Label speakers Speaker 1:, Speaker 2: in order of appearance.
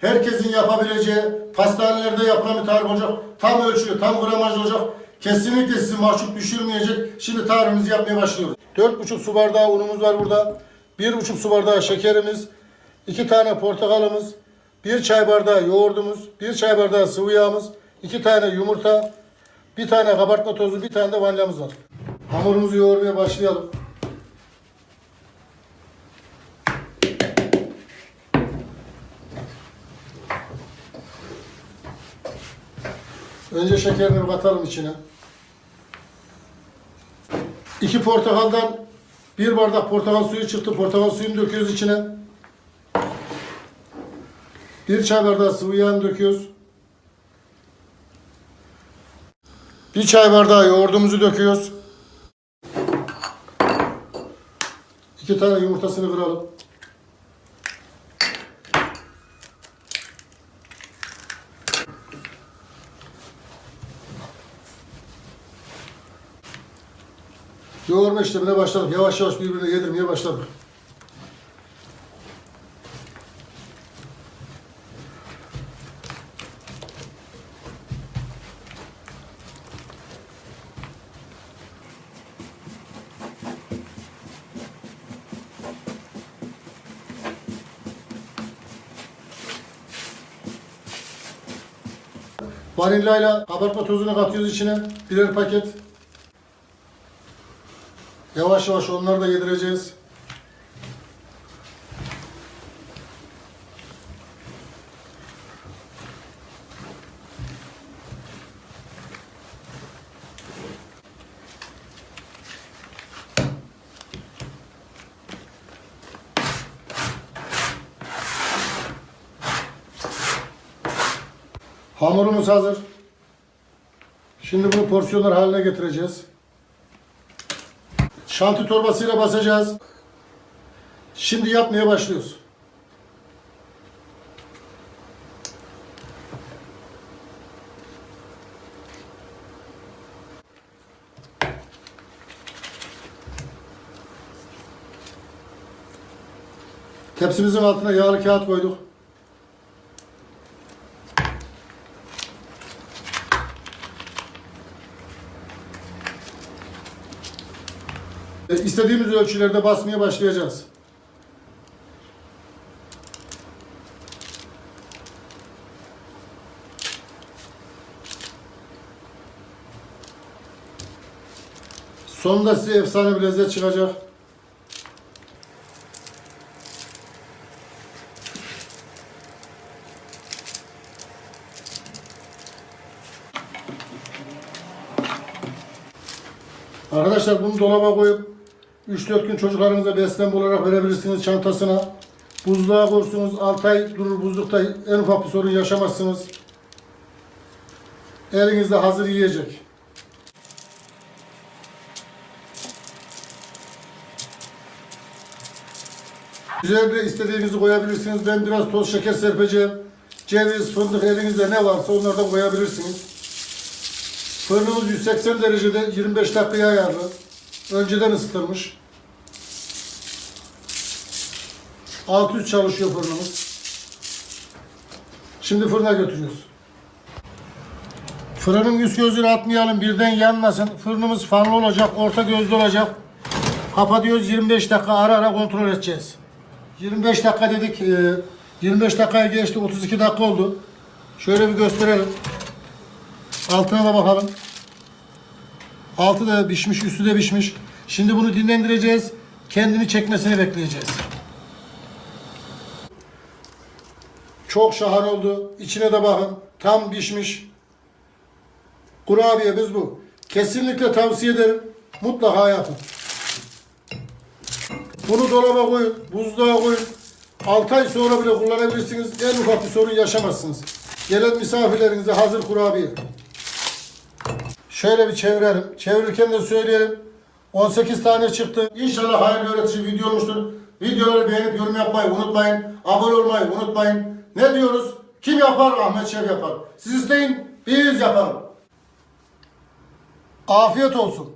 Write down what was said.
Speaker 1: Herkesin yapabileceği pastanelerde yapılan bir tarif olacak. Tam ölçülü, tam gramaj olacak. Kesinlikle sizi mahcup düşürmeyecek. Şimdi tarifimizi yapmaya başlıyoruz. 4,5 su bardağı unumuz var burada. 1,5 su bardağı şekerimiz. 2 tane portakalımız. 1 çay bardağı yoğurdumuz. 1 çay bardağı sıvı yağımız. 2 tane yumurta. 1 tane kabartma tozu, 1 tane de vanilyamız var. Hamurumuzu yoğurmaya başlayalım. Önce şekerini katalım içine. İki portakaldan bir bardak portakal suyu çıktı. Portakal suyunu döküyoruz içine. Bir çay bardağı sıvı yağını döküyoruz. Bir çay bardağı yoğurdumuzu döküyoruz. İki tane yumurtasını kıralım. Yoğurma işlemine başladık. Yavaş yavaş birbirine yedirmeye başladık. Vanilyayla kabartma tozunu katıyoruz içine. Birer paket. Yavaş yavaş onları da yedireceğiz. Hamurumuz hazır. Şimdi bunu porsiyonlar haline getireceğiz. Şanti torbasıyla basacağız. Şimdi yapmaya başlıyoruz. Tepsimizin altına yağlı kağıt koyduk. İstediğimiz ölçülerde basmaya başlayacağız. Sonunda size efsane bir lezzet çıkacak. Arkadaşlar bunu dolaba koyup 3-4 gün çocuklarınıza beslenme olarak verebilirsiniz çantasına. Buzluğa koyursunuz 6 ay durur buzlukta en ufak bir sorun yaşamazsınız. Elinizde hazır yiyecek. Üzerine istediğinizi koyabilirsiniz. Ben biraz toz şeker serpeceğim. Ceviz, fındık elinizde ne varsa onlardan koyabilirsiniz. Fırınımız 180 derecede 25 dakikaya ayarlı. Önceden ısıtılmış. Alt üst çalışıyor fırınımız. Şimdi fırına götürüyoruz. Fırının üst gözünü atmayalım birden yanmasın. Fırınımız fanlı olacak, orta gözlü olacak. Kapatıyoruz 25 dakika ara ara kontrol edeceğiz. 25 dakika dedik. e, 25 dakikaya geçti 32 dakika oldu. Şöyle bir gösterelim. Altına da bakalım. Altı da pişmiş, üstü de pişmiş. Şimdi bunu dinlendireceğiz. Kendini çekmesini bekleyeceğiz. Çok şahane oldu. İçine de bakın. Tam pişmiş. Kurabiyemiz bu. Kesinlikle tavsiye ederim. Mutlaka yapın. Bunu dolaba koyun, buzluğa koyun. 6 ay sonra bile kullanabilirsiniz. En ufak bir sorun yaşamazsınız. Gelen misafirlerinize hazır kurabiye. Şöyle bir çevirelim. Çevirirken de söyleyelim. 18 tane çıktı. İnşallah hayırlı öğretici video olmuştur. Videoları beğenip yorum yapmayı unutmayın. Abone olmayı unutmayın. Ne diyoruz? Kim yapar? Ahmet Şef yapar. Siz isteyin, biz yapalım. Afiyet olsun.